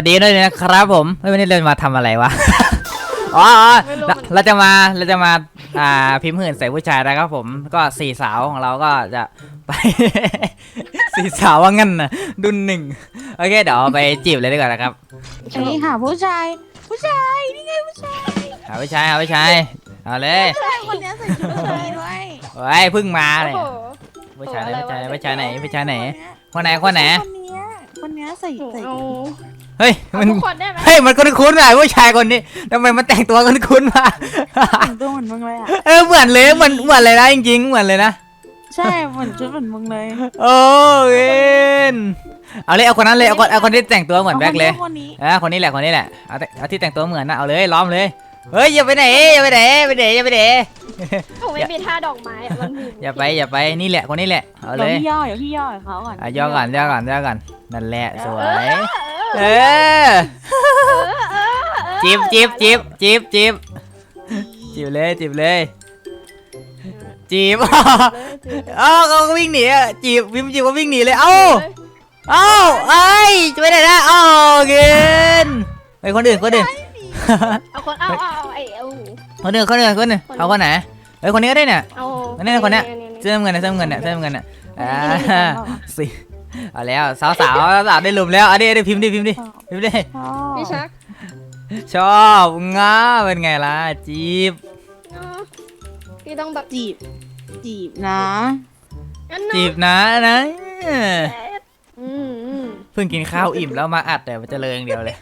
สวัสดีด้วยนะครับผมเฮ้ยวันนี้เรามาทำอะไรวะ อ๋ออ๋อไม่รู้เรามันเราจะมาเราจะมาอ่าพิมพ์หื่นใส่ผู้ชายนะครับผมก็สี่สาวของเราก็จะไป สี่สาวว่างั้นนะดุนหนึ่งโอเคเดี๋ยวไปจีบเลยดีกว่านะครับเอ้ยหาผู้ชาย ผู้ชายนี่ไงผู้ชายหาผู้ชายหาผู้ชายเอาเลยผู้ชายคนเนี้ยใส่ชุดผู้ชายด้วยโอ้ยเพิ่งมาโอ้เลยโหผู้ชายไหนโอ้ผู้ชายไหนอะไรวะผู้ชายไหนผู้ชายไหนคนไหนคนไหนคนเนี้ยคนเนี้ยใส่ใส่ เอาเฮ้ยเอามันทุกคนได้ไหมเฮ้ยมันคุ้นๆว่ะผู้ชายคนนี้ทำไมมันแต่งตัวคุ้นๆวะแต่งตัวเหมือนมึงเลยอะ เออเหมือนเลยเหมือนเหมือนเลยนะจริงๆเหมือนเลยนะใช่เหมือนชุดเหมือนมึงเลยโอ้เวนเอาเลยเอาคนนั้นเลยเอาคนเอาคนที่แต่งตัวเหมือนแบ็คเลยอาคนนี้เออคนนี้แหละคนนี้แหละเอาแต่เอาที่แต่งตัวเหมือนนะเอาเลยล้อมเลยเฮ้ยอย่าไปไหนอย่าไปไหนไปไหนอย่าไปไหนผมไม่มีท่าดอกไม้อะมันมีอย่าไปอย่าไปนี่แหละคนนี้แหละเอาเลเดี๋ยวย พี่ย่อเดี๋ยวพี่ย่อให้เขาก่อน อะย่อก่อนย่อก่อนย่อก่อนนั่นแหละสวย เอ อจีบจีบจีบจีบจีบจีบเลยจีบเลยจีบเอ้าเขาก็วิ่งหนีอะจีบวิมจีบก็วิ่งหนีเลยเอ้าเอ้าเอ้ยจะไปไหนนะเอ้าเกินไปคนอื่นคนอื่นเอาคนเอาเอาเอาไอ้เอาคนอื่นคนอื่นคนอื่นเอาคนไหนเฮ้ยคนนี้ก็ได้เนี่ยเอาอันนี้คนเนี้ยยเสื้อน้ำเงินเนี่ยเสื้อน้ำเงินเนี่ยเสื้อน้ำเงินเนี่ยอ่าสิ เอาแล้วสาวสาวสาวได้ลุมแล้วเอาดิเอาดิพิมพ์ดิพิมพ์ดิพิมพ์ดิชอบพี่ชักชอบง้าเป็นไงล่ะจีบเอาพี่ต้องแบบจีบ จีบนะอันนั้นจีบนะนะอืมอืมเพิ่งกินข้าวอิ่มแล้วมาอัดแต่มันจะเลยอย่างเดียวเลย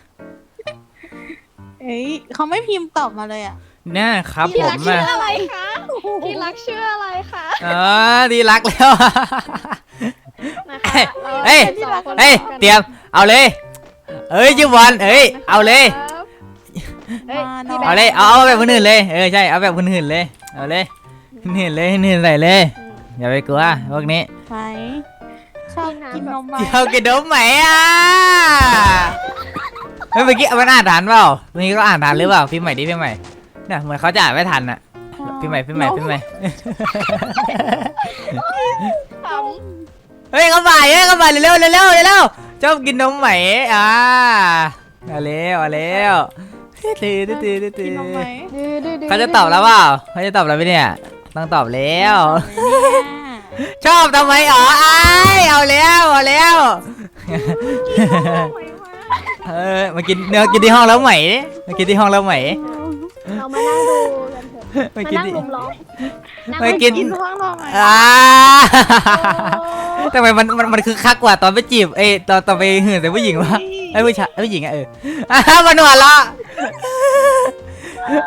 เอ้ยเขาไม่พิมพ์ตอบมาเลยอะเนี่ยครับพี่ผรักมชื่ออะอะไรคะพี่รักชื่ออะไรคะอ๋อดีรักแล้ว นะคะราเฮ้ยป็นสองคนเฮ้ยกันเตรียม เอาเลย เอ้ยชื่อบอลเอ้ย เอาเลยครับเฮ้ยมาพี่น้แบเอางค์เลย เอาเอาแบบคนอื่นเลย เออใช่ เอาแบบคนอื่นเลย เอาเลยคนอื่นเลยคนอื่นใส่เลย อย่าไปกลัวพวกนี้ไหมชอบกินนมไหมเจ้ากินนมไหมอะเฮ้ยเมื่อกี้มันอ่านทันเปล่าเมื่อกี้ก็อ่านทันหรือเปล่า พี่ใหม่ดิพี่ใหม่เนี่ยเหมือนเขาจะอ่านไม่ทันอะ พี่ใหม่พี่ใหม่พี่ใหม่ ข เฮ้ยเขาบ่ายเฮ้ยเขาบ่ายเร็วเร็วเร็วเร็วชอบกินนมไหมอ่าเอาเร็วเอาเร็วตื่นตื่นตื่นตื่กินนมไหมนำดื้อดื้อดื้เขาจะตอบแล้วเปล่าเขาจะตอบแล้วไหมเนี่ยต้องตอบแล้ว ชอบทำไมอ๋อไอายเอาแล้วเอาแล้วเออมากินเนื้อกินที่ห้องแล้วไหมมากินที่ห้องแล้วไหมเรามานั่งดูกันเถอะมามากินนั่งที่รุมล้อมงไม่กินกินห้องเราไหมอ่า ทำไมมันมันมันคือคักกว่าตอนไปจีบเอ้ยตอนตอนไปหื่นแต่ผู้หญิงวะไอ้ยผู้ชายไอ้ยผู้หญิงอะเอออะมันหัวเราะ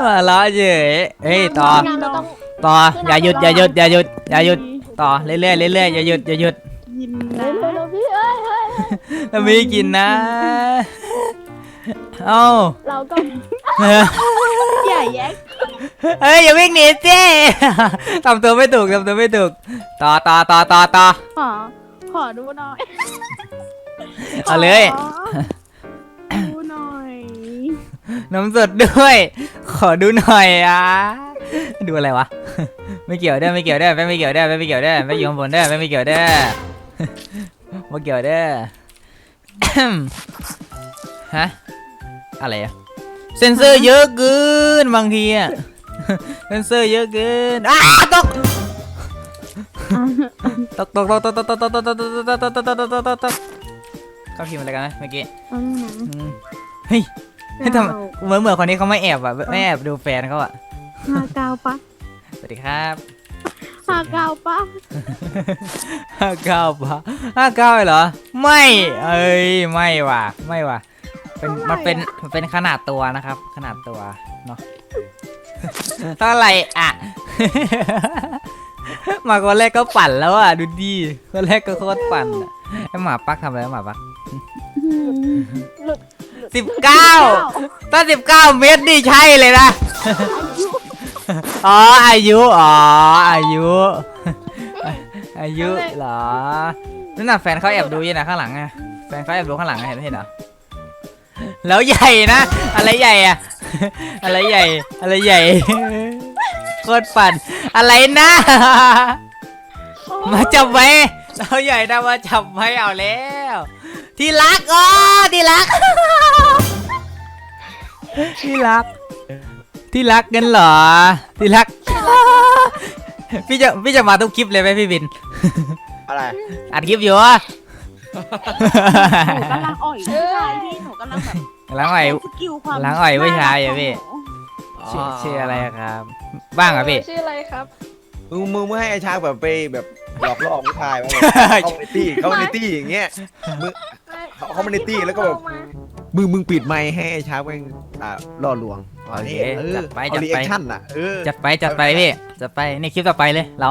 หัวเราะเฉยเอ้ยต่องานเราต้องต่ออย่าหยุดอย่าหยุดอย่าหยุดอย่าหยุดต่อเรื่อยๆเรื่อยๆอย่าหยุดอย่าหยุดกินเร็นะวเร็วๆพี่เอ้ยเฮ้ยถ้าไม่กินนะเอ้าเราก็อย่าแยก เฮ้ยอย่าวิ่งหนีเจ้ทำตัวไม่ถูกทำตัวไม่ถูกต่อต่อต่อต่อต่อขอขอดูหน่อยเอาเลย ขอดูหน่อยน้ำสดด้วย ขอดูหน่อยอะดูอะไรวะ ไม่เกี่ยวเด้อไม่เกี่ยวเด้อไม่เกี่ยวเด้อไม่เกี่ยวเด้อไม่อยู่ข้างบนเด้อไม่เกี่ยวเด้อไม่เกี่ยวเด้อฮะอะไรอะเซนเซอร์เยอะเกินบางทีอะ เซนเซอร์เยอะเกินอ้าตกตกตกตกตกตกตกตกตกตกตกตกตกตกตกตกตกตกเขาพิมพ์อะไรกันนะเมื่อกี้อืมอืมเฮ้ยเฮ้ยทำเหมือนเหมือนคนนี้เขาไม่แอบอะไม่แอบดูแฟนเขาอะหากาวปะสวัสดีครับหากาวปะห้าเก้าปะห้าเก้าเหรอ ไม่เอ้ยไม่ว่ะไม่ว่ะเป็นมันเป็นมันเป็นขนาดตัวนะครับ ขนาดตัวเนาะ เท่าไหร่อะ มาคนแรกก็ปั่นแล้วอะดูดีคนแรกก็โคตรปั่นอะไอหมาปักทำอะไรวะหมาปักหลุดสิบเก้าถ้าสิบเก้าเมตรนี่ใช่เลยนะ อ๋ออายุ อ๋ออายุ อายุเหรอนั่นน่ะแฟนเขาแอบดูอยู่นะข้างหลังอะแฟนเขาแอบดูข้างหลังอะเห็นไม่เห็นเหรอแล้วใหญ่นะ อะไรใหญ่อะ อะไรใหญ่ อะไรใหญ่โคตรปั่นอะไรนะ มาจับไว้เราใหญ่นะมาจับไว้เอาแล้ว ที่รักอ๋อที่รัก ที่รัก ที่รักกันเหรอ ที่รัก พี่จะพี่จะมาทุกคลิปเลยไหมพี่บิน อะไรอัดคลิปอยู่อะ หนูกำลังอ่อยผู้ชายพี่หนูกำลังแบบ หลังไหวสกิลความล้างอ่อยผู้ชายอะพี่น่รักของหนูชื่อชื่ออะไรครับ บ้างเหรอะพี่ ชื่ออะไรครับ มึงมึงไม่ให้ไอ้ช้างแบบไปแบบหลอกล่อผู้ชายมาแบบเข้าไปตี้เข้าไปในตี้อย่างเงี้ย เขาเขาไม่ได้ตี้แล้วก็แบบ มึงมึงปิดไมค์ให้ไอ้ช้างแม่งอ่าล่อลวงโอเคเออจัดไปเอาจัดรีไปแอคชั่นอะเออจัดไปจัดไปพี่จัดไปนี่คลิปต่อไปเลยเรา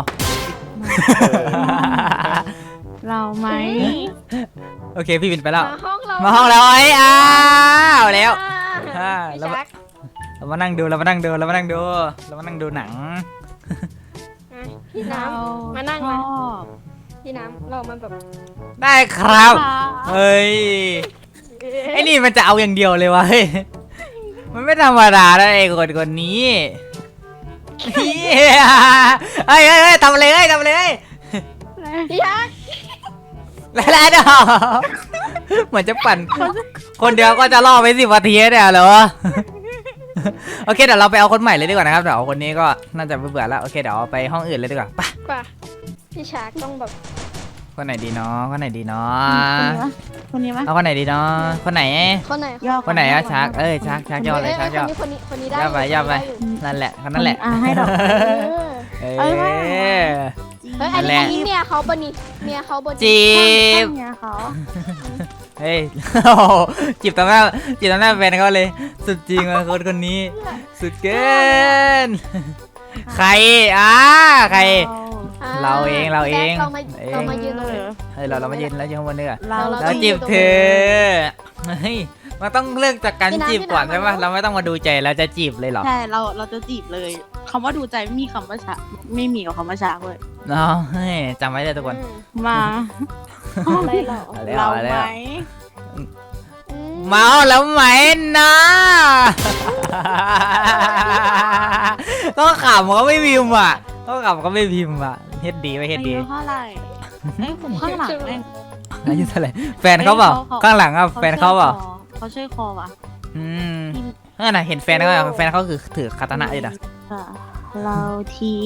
เราไหม โอเคพี่บินไปแล้ว มาห้องเรา มาห้องแล้วไอ้อ้าวแล้วอ่าอ่าพี่แล้ว ชักเรามานั่งดูเรามานั่งดูเรามานั่งดูเรามานั่งดูหนัง อะพี่น้เราำมานั่งชมาอบพี่น้ำเรามันแบบได้ครับค่ะเฮ้ยไอ้นี่มันจะเอาอย่างเดียวเลยวะเฮ้ยมันไม่ธรรมดานะไอ้คนคนนี้เฮ้ยเฮ้ยเฮ้ยเฮ้ยทำเลยเฮ้ยทำเลยพี่ชัก แล้วแล้วเนาะเหมือนจะปั่น คนเดียวก็จะล่อไปสิบนาทีเนี่ยเหรอโอเคเดี๋ยวเราไปเอาคนใหม่เลยดีกว่านะครับเดี๋ยวเอาคนนี้ก็น่าจะเบื่อแล้วโอเคเดี๋ยวเอาไปห้องอื่นเลยดีกว่าไปกว่าพี่ชักต้องแบบคนไหนดีเนาะคนไหนดีเนาะคนนี้ไหมเอาคนไหนดีเนาะคนไหน คนไหนย่อคนไหนอะก่ชักเอ้ยชักชักย่อเลยชักย่อคนนี้คนนี้คนนี้ได้ย่อไปย่อไปอยู่นั่นแหละคนนั่นแหละอะให้ดอกเออเอ้เอ้ยไม่ยเฮ้ยอันนั่นแหนี้ละอันนี้เมียเขาปะนี่เมียเขาปะนี่จีบ เมียเขาเฮ้ยโอ้โหจีบตอนหน้าจีบตอนหน้าแฟนเขาเลย สุดจริงว่ะคนคนนี้ สุดเกิน ใครอะใครอ่เราเองเราเองเรามาเอง เรามายืนตรงนี้ เฮ้ยเราเรามายืนแล้วยืนข้างบนเนื้อเราเรา แล้วจีบเธอเฮ้ยมันต้องเลือกจากการพี่น้ำจีบก่อนพี่ใช่น้ำปะเราไม่ต้องมาดูใจเราจะจีบเลยเหรอ ใช่เราเราจะจีบเลย คำว่าดูใจไม่มีคำว่าชักไม่มีกับคำว่าชักเลยเนาะเฮ้ยจำไว้เลยทุกคนอืมมาอะไรเหรอเอาแล้วเราเอาแล้ไหมวอืมเมาแล้วไหมนะต้องขำเขาไม่พิมพ์อะต้องขำเขาไม่พิมพ์อะเฮ็ดดีไว้เฮ็ดอาดียุเท่าไหร่เอ้ยผมข้างหลังเองอายุเท่าไหร่แฟนเขาเปล่าข้างหลังอะแฟนเขาเปล่าเขาช่วยคอว่ะอืมเออน่ะเห็นแฟนเขาอะแฟนเขาคือถือคาตานะอยู่นะ ค่ะ เราที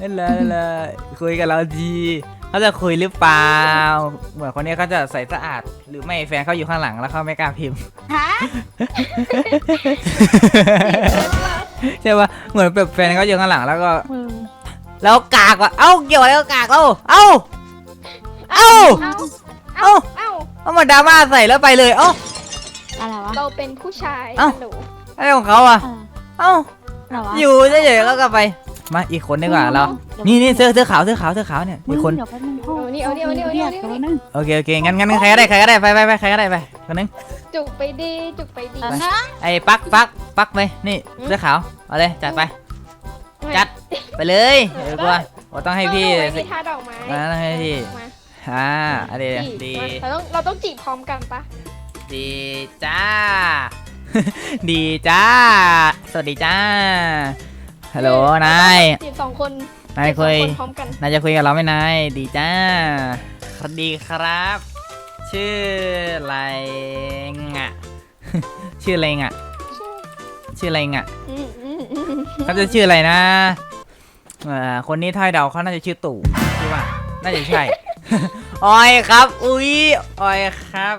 นั่นเลยนั่นเลยคุยกับเราดีเขาจะคุยหรือเปล่าเหมือนคนนี้เขาจะใส่สะอาด หรือไม่แฟนเขาอยู่ข้างหลังแล้วเขาไม่กล้าพิมพ์ ฮะใช่ปะเหมือนแบบแฟนเขาอยู่ข้างหลังแล้วก็ มึงแล้วกากว่ะเอ้าเกี่ยวอะไรกับกากเอ้าเอ้าเอ้าเอ้าเอ้าเอ้าเอามาดราม่าใส่แล้วไปเลยเอ้า อะไรวะเราเป็นผู้ชายเอ้าหนูอะไรของเขาอะอะไรเอ้า อะไรวะอยู่เฉยๆก็กลับไป มาอีกคนดีกว่าเรา นี่นี่เสื้อเสื้อขาวเสื้อขาวเสื้อขาวเนี่ยมึอีงกคน เดี๋ยวแป๊บนึงเอานี่เอานี่เอานี่เอานี่เอานี่ดี๋ยวแป๊บนึงโอเคโอเคงั้นงั้นใครก็ได้ใครก็ได้ไปไปไปใครก็ได้ไปคนนึง จุกไปดีจุกไปดีอะนะไอ้ปักปักปักไปนี่เสื้อขาวเอาเลยจัดไป จัด ไปเลยเออกลัวโอ้ต้องให้พี่เราสิมีท่าดอกไม้อ่าต้องให้พี่ มาอ่าอะไรจีบดีมาเราต้องเราต้องจีบพร้อมกันปะดีจ้า ดีจ้า สวัสดีจ้า ฮัลโหลนายจีบสองคนนายคุยจีบสองนพร้อมกันนายจะคุยกับเราไหมนาย ดีจ้าสวัสดีครับ ชื่ออะไรงะชื่ออะไรงะชื่ออะไรงะอืมอืมอืมเขาจะชื่ออะไรนะเอ่อคนนี้ทายเดาเขาน่าจะชื่อตู่ใช่ป่ะน่าจะใช่ออยครับ อุ๊ยออยครับ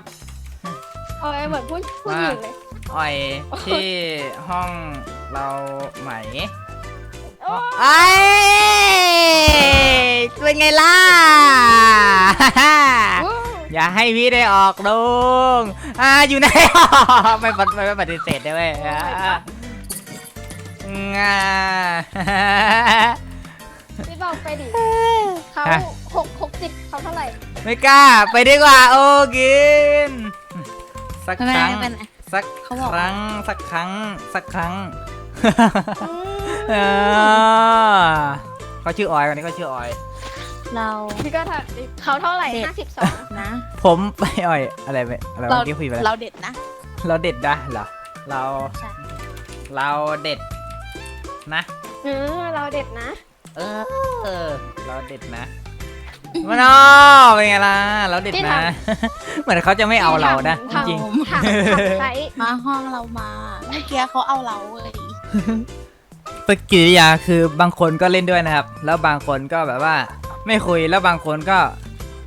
เอาไว้เหมือนผู้ผู้หญิงเลย ออยที่ห้องเราไหมโอ้ไอ้ยเป็นไงล่ะ อย่าให้พี่ได้ออกดงอ่าอยู่ไหนไม่ปฏิไม่ปฏิเสธได้เว้ยอ่างาพี่บอกไปดิเขาฮะหกหกสิบเขาเท่าไหร่ ไม่กล้า ไปดีกว่า โอ้กิน สักทำไมครั้งเป็นไง สักเขาบอกครั้ง สักครั้ง สักครั้งอืมอ่าเขาชื่อออยวันนี้เขาชื่อออย เราพี่ก็ถ้าเขาเท่าไหร่เด็ดห้าสิบสองนะ ผมไปออยอะไรไปอะไรเราเมื่อกี้คุยไปแล้วเราเด็ดนะ เราเด็ดนะเหรอเราใช่ เราเด็ดนะ เออเราเด็ดนะ เออเออเราเด็ดนะ มันอ๋อเป็นไงล่ะเราเด็ดนะ เหมือนเขาจะไม่เอาเรานะจถามริงถามถามใช้มาห้องเรามาเมื่อกี้เขาเอาเราเลยๆปฏิกิริยาคือบางคนก็เล่นด้วยนะครับ แล้วบางคนก็แบบว่าไม่คุยแล้วบางคนก็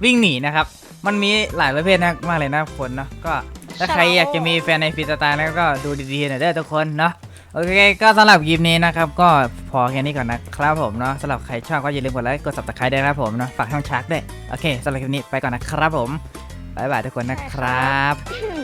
วิ่งหนีนะครับ มันมีหลายประเภทนะมากเลยนะคนเนาะก็ถ้าใครอยากจะมีแฟนในฟรีสไตล์นะก็ดูดีๆหน่อยเด้อทุกคนเนาะ โอเคก็สำหรับคลิปนี้นะครับ ก็พอแค่นี้ก่อนนะครับผมเนาะสำหรับใครชอบก็อย่าลืมกดไลค์กด subscribe ด้วยนะครับผมเนาะฝากช่องชักด้วยโอเคสำหรับคลิปนี้ไปก่อนนะครับผมบ๊ายบายทุกคนนะครับ